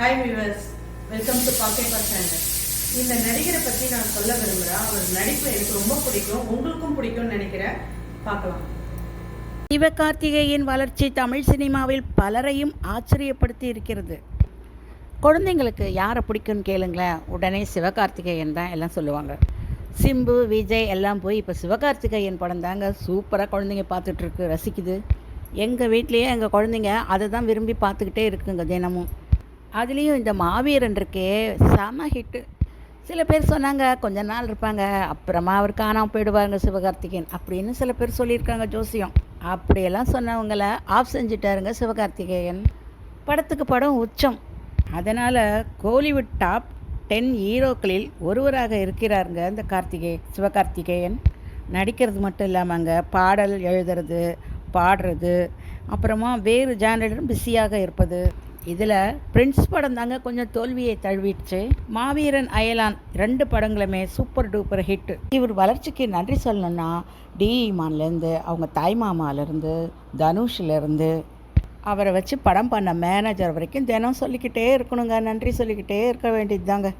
Hi viewers welcome to பாக்கேபா channel இந்த நடிகரை பற்றி நான் சொல்ல விரும்புகிறேன் அவர் நடிப்பு எனக்கு ரொம்ப பிடிக்கும். உங்களுக்கும் பிடிக்கும்னு நினைக்கிறேன். பார்க்கலாம். சிவகார்த்திகேயன் வளர்ச்சி தமிழ் சினிமாவில் பலரையும் ஆச்சரியப்படுத்தி இருக்கிறது. குழந்தைங்களுக்கு யாரை பிடிக்கும்னு கேளுங்களேன். உடனே சிவகார்த்திகேயன் தான் எல்லாம் சொல்லுவாங்க. சிம்பு விஜய் எல்லாம் போய் இப்போ சிவகார்த்திகேயன் படம் தாங்க சூப்பராக குழந்தைங்க பார்த்துட்ருக்கு ரசிக்குது. எங்கள் வீட்லேயே எங்கள் குழந்தைங்க அதை தான் விரும்பி பார்த்துக்கிட்டே இருக்குங்க தினமும். அதுலேயும் இந்த மாவீரன் இருக்கே செம ஹிட்டு சில பேர் சொன்னாங்க கொஞ்ச நாள் இருப்பாங்க அப்புறமா அவர் காணாமல் போயிடுவாருங்க சிவகார்த்திகேயன் அப்படின்னு சில பேர் சொல்லியிருக்காங்க ஜோசியம். அப்படியெல்லாம் சொன்னவங்கள ஆஃப் செஞ்சுட்டாருங்க சிவகார்த்திகேயன். படத்துக்கு படம் உச்சம். அதனால் கோலிவுட் டாப் டென் ஹீரோக்களில் ஒருவராக இருக்கிறாருங்க இந்த கார்த்திகே சிவகார்த்திகேயன். நடிக்கிறது மட்டும் இல்லாமங்க பாடல் எழுதுறது பாடுறது அப்புறமா வேறு ஜானரிடம் பிஸியாக இருப்பது. இதில் பிரின்ஸ் படம் தாங்க கொஞ்சம் தோல்வியை தழுவிடுச்சு. மாவீரன் அயலான் ரெண்டு படங்களுமே சூப்பர் டூப்பர் ஹிட் இவர் வளர்ச்சிக்கு நன்றி சொல்லணும்னா டிஇமான்லேருந்து அவங்க தாய் மாமாலேருந்து தனுஷ்லேருந்து அவரை வச்சு படம் பண்ண மேனேஜர் வரைக்கும் தினம் சொல்லிக்கிட்டே இருக்கணுங்க. நன்றி சொல்லிக்கிட்டே இருக்க வேண்டியது தாங்க